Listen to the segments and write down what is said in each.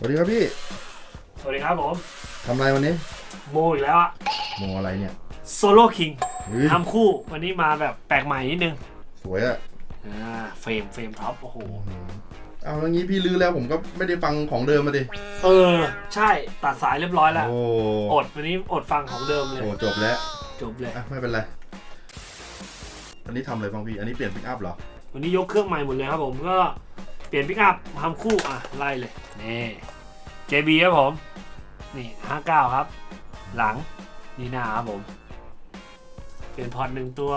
ครับพี่สวัสดีครับผมทำอะไรวันนี้ โมอีกแล้วอะโมอะไรเนี่ยโซโล่คิงเฮ้ยทำคู่วันนี้มาแบบแปลกใหม่นิดนึงสวยอะอ่าเฟรมเฟรมท็อปโอ้โหเอาอย่างนี้พี่ลื้อแล้วผมก็ไม่ได้ฟังของเดิมมาดิเออ ใช่ตัดสายเรียบร้อยแล้ว โอ้อดวันนี้อดฟังของเดิมเลยโหจบแล้วจบเลย อะไม่เป็นไรอันนี้ทำอะไรบ้างพี่อันนี้เปลี่ยนปิกอัพเหรอวันนี้ยกเครื่องใหม่หมดเลยครับผมก็ เปลี่ยนพิกอัพทำคู่อะไล่เลยนี่ JB ครับผม นี่59ครับ หลังนี่หน้าครับผม เปลี่ยนพอร์ตหนึ่งตัว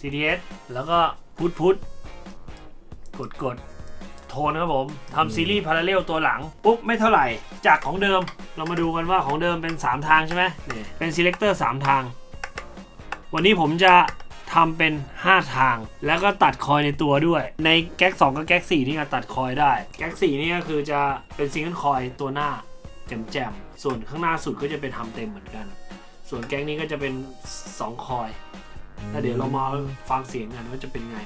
CDS แล้วก็พุทพุทกดกดโทนครับผมทำซีรีส์พาราเรลตัวหลัง ปุ๊บ ไม่เท่าไหร่ จากของเดิมเรามาดูกันว่าของเดิมเป็น 3 ทางใช่ไหมนี่เป็น selector 3ทาง วันนี้ผมจะ ทำเป็น 5 ทาง แล้วก็ตัดคอยในตัวด้วย ในแก๊ก2กับแก๊ก4นี่ก็ตัดคอยได้ แก๊ก4นี่ก็คือจะเป็นซิงเกิลคอยตัวหน้าแจมๆส่วนข้างหน้าสุดก็จะเป็นทำเต็มเหมือนกัน ส่วนแก๊กนี้ก็จะเป็น 2 คอยแล้วเดี๋ยวเรามาฟังเสียงกันว่าจะเป็นไง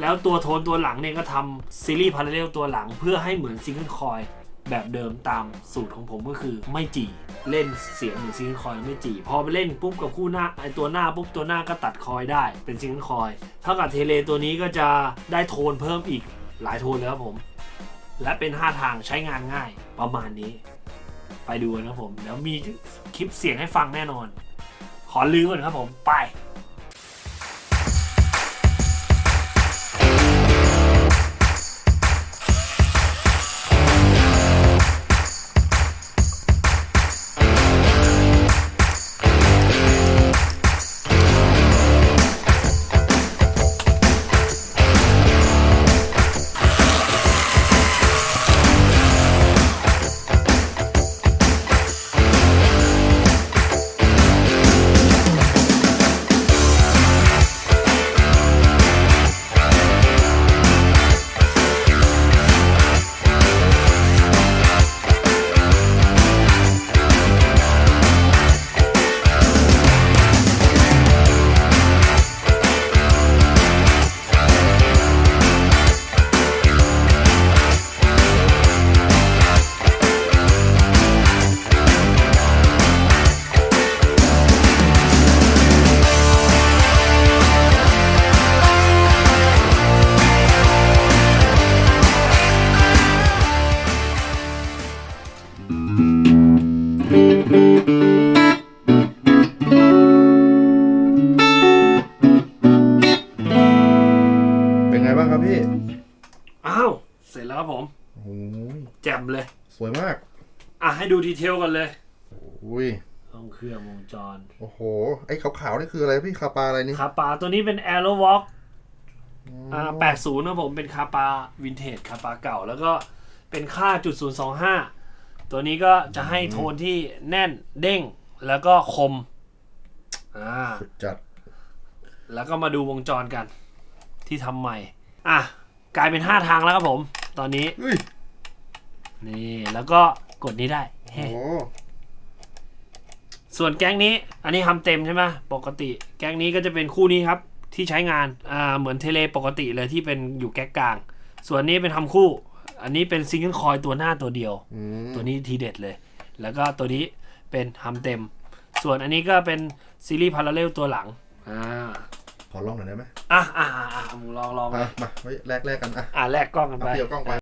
แล้วตัวโทนตัวหลังเนี่ยก็ทำซีรีส์พาราเรลตัวหลังเพื่อให้เหมือนซิงเกิลคอย แบบเดิมตามสูตรของผมก็คือไม่จีเล่นเสียงหมือซิงเกิลคอยไม่จีพอไปเล่นปุ๊บกับคู่หน้าไอตัวหน้าปุ๊บตัวหน้าก็ตัดคอยได้เป็นซิงเกิลคอยเท่ากับเทเลตัวนี้ก็จะได้โทนเพิ่มอีกหลายโทนเลยครับผม และเป็น 5 ทางใช้งานง่ายประมาณนี้ ไปดูกันครับผมเดี๋ยวมีคลิปเสียงให้ฟังแน่นอน ขอลือก่อนครับผมไป ดีเทลกันเลยอุ้ยห้องเครื่องวงจร โอ้โห ไอ้ขาวๆนี่คืออะไรพี่คาปาอะไรนี่คาปาตัวนี้เป็น Aero Walk อ่า80นะผมเป็นคาปาวินเทจคาปาเก่า แล้วก็เป็นค่าจุด025 ตัวนี้ก็จะให้โทนที่แน่นเด้งแล้วก็คม อ่าจัด แล้วก็มาดูวงจรกัน ที่ทำใหม่ อะ กลายเป็น 5 ทางแล้วครับผม ตอนนี้ นี่ แล้วก็กดนี้ได้ โอ้เฮ้โหส่วนแก๊งนี้ อันนี้ทำเต็มใช่ไหมปกติ แก๊งนี้ก็จะเป็นคู่นี้ครับ ที่ใช้งานอ่าเหมือนเทเลปกติเลยที่เป็นอยู่แก๊กกลาง ส่วนนี้เป็นทำคู่ อันนี้เป็นซิงเกิลคอยตัวหน้าตัวเดียวอืมตัวนี้ทีเด็ดเลย แล้วก็ตัวนี้เป็นทำเต็ม ส่วนอันนี้ก็เป็นซีรีส์พาราเรลตัวหลังอ่าขอลองหน่อยได้ไหมอะอะอะอะมึงลองลองอะมาไว้แลกแลกกันอะอะแลกกล้องกันเอาไปเดี๋ยวกล้องไป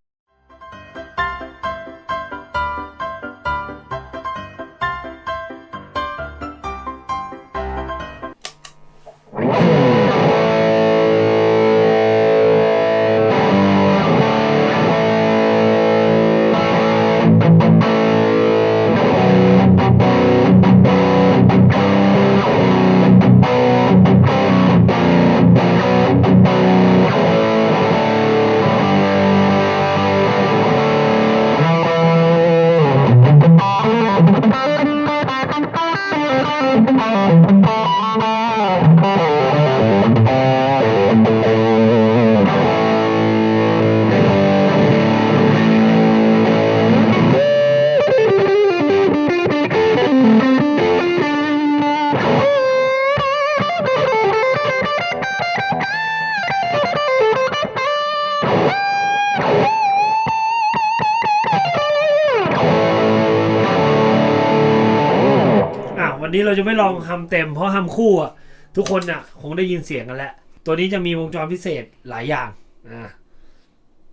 เราจะไม่ลองทำเต็มเพราะทำคู่อะทุกคนน่ะคงได้ยินเสียงกันแล้ว ตัวนี้จะมีวงจรพิเศษหลายอย่างอ่า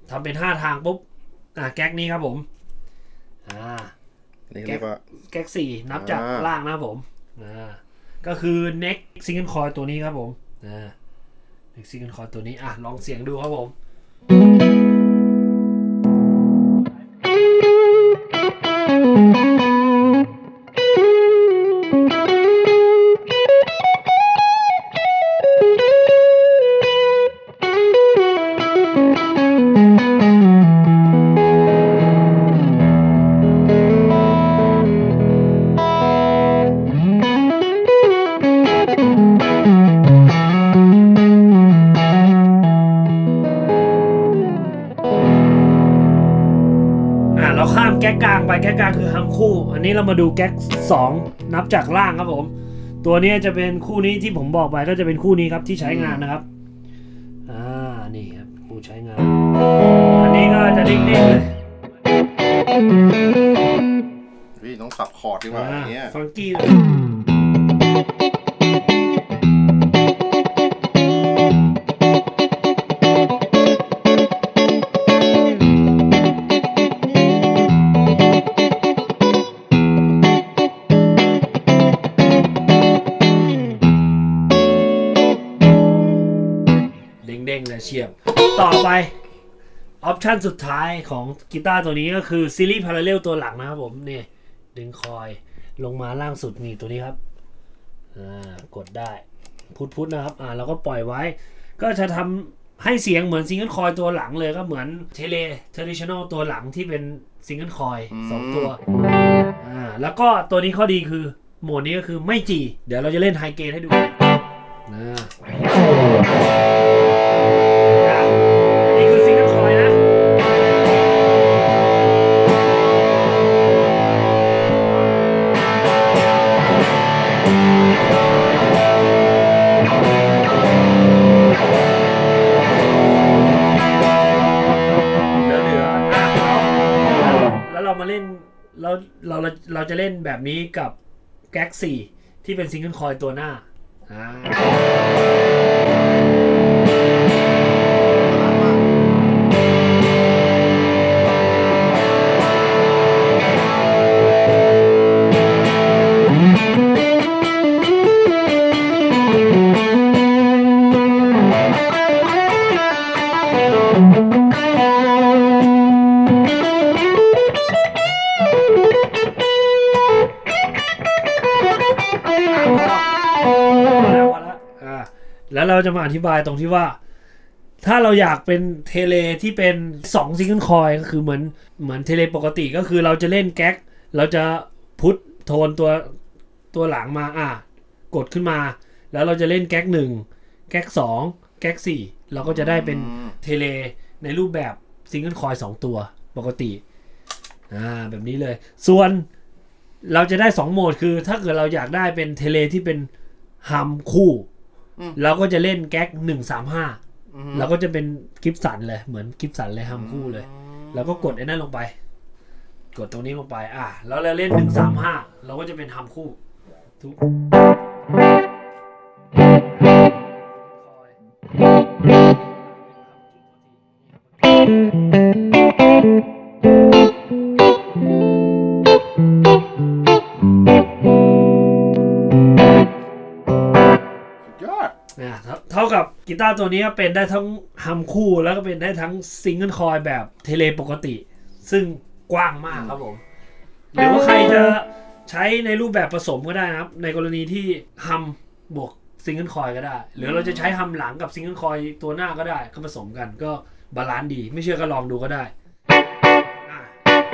ทำเป็นห้าทางปุ๊บอ่าแก๊กนี้ครับผมอ่านี่เรียกว่า แก๊กสี่นับจากอ่า ล่างนะครับผมอ่าก็คือ neck single coil ตัวนี้ครับผมอ่า neck single coil ตัวนี้อะลองเสียงดูครับผมอ่ ก๊กกลางไปแก๊กกลางคือทำคู่ อันนี้เรามาดูแก๊กสองนับจากล่างครับผม ตัวนี้จะเป็นคู่นี้ที่ผมบอกไปก็จะเป็นคู่นี้ครับที่ใช้งานนะครับอ่านี่ครับคู่ใช้งาน อันนี้ก็จะเด้งๆเลยพี่ต้องสับคอร์ดดีกว่าอย่างเงี้ยฟังกี้ เด้งๆเลยเฉียบ ต่อไปออปชันสุดท้ายของกีตาร์ตัวนี้ก็คือซีรีส์พาราเรลตัวหลังนะครับผมนี่ดึงคอยลงมาล่างสุดนี่ตัวนี้ครับอ่ากดได้พุทพุทนะครับอ่าเราก็ปล่อยไว้ ก็จะทำให้เสียงเหมือนซิงเกิลคอยตัวหลังเลยก็เหมือนเทเลเทเลชันอลตัวหลังที่เป็นซิงเกิลคอยสองตัวอ่าแล้วก็ตัวนี้ข้อดีคือโหมดนี้ก็คือไม่จี เดี๋ยวเราจะเล่นไฮเกนให้ดูนะอะ จะเล่นแบบนี้กับแก๊กสี่ที่เป็นซิงเกิลคอยตัวหน้าอ่า เราจะมาอธิบายตรงที่ว่า ถ้าเราอยากเป็นเทเลที่เป็น2ซิงเกิลคอยก็คือเหมือนเหมือนเทเลปกติก็คือเราจะเล่นแก๊ก เราจะพุทโทนตัวตัวหลังมาอะกดขึ้นมา แล้วเราจะเล่นแก๊กหนึ่งแก๊กสองแก๊กสี่เราก็จะได้เป็นอืมเทเลในรูปแบบซิงเกิลคอยสองตัวปกติอ่าแบบนี้เลย ส่วนเราจะได้ 2 โหมดคือถ้าเกิดเราอยากได้เป็นเทเลที่เป็นฮัมคู่อืม เราก็จะเล่นแก๊กหนึ่งสามห้าอืมเราก็จะเป็นกิฟสันเลยเหมือนกิฟสันเลยฮัมคู่เลยแล้วก็กดไอ้นั่นลงไป กดตรงนี้ลงไป อะแล้วเราเล่นหนึ่งสามห้าเราก็จะเป็นฮัมคู่ทุกสุด กับกีตาร์ตัวนี้ก็เป็นได้ทั้งฮัมคู่แล้วก็เป็นได้ทั้งซิงเกิลคอยแบบเทเลปกติ ซึ่งกว้างมากครับผม หรือว่าใครจะใช้ในรูปแบบผสมก็ได้นะครับ ในกรณีที่ฮัมบวกซิงเกิลคอยก็ได้ หรือเราจะใช้ฮัมหลังกับซิงเกิลคอยตัวหน้าก็ได้ก็ผสมกันก็บาลานซ์ดี ไม่เชื่อก็ลองดูก็ได้อะ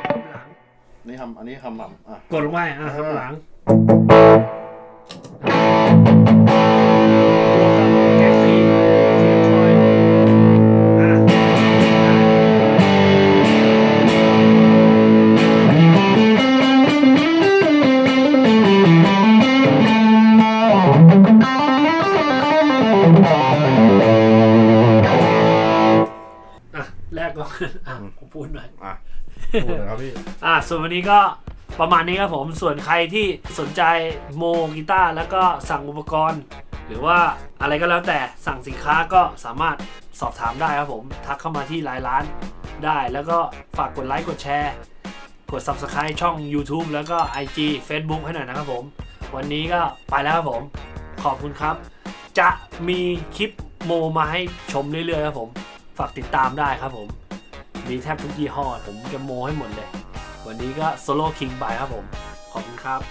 ฮัมหลังนี่ทำอันนี้ทำหม่ำอะกดลงไปอะฮัมหลัง อะแรกก็อะผมพูดนะครับพี่ อะส่วนวันนี้ก็ประมาณนี้ครับผม ส่วนใครที่สนใจโมกีตาร์แล้วก็สั่งอุปกรณ์ หรือว่าอะไรก็แล้วแต่สั่งสินค้าก็สามารถสอบถามได้ครับผม ทักเข้ามาที่ไลน์ร้านได้ แล้วก็ฝากกดไลค์กดแชร์ กด Subscribe ช่อง YouTube แล้วก็ IG Facebook ให้หน่อยนะครับผม วันนี้ก็ไปแล้วครับผม ขอบคุณครับ จะมีคลิปโมมาให้ชมเรื่อยๆครับผม ฝากติดตามได้ครับผม มีแทบทุกยี่ห้อ ผมจะโมให้หมดเลย วันนี้ก็โซโล่คิงไปครับผม ขอบคุณครับ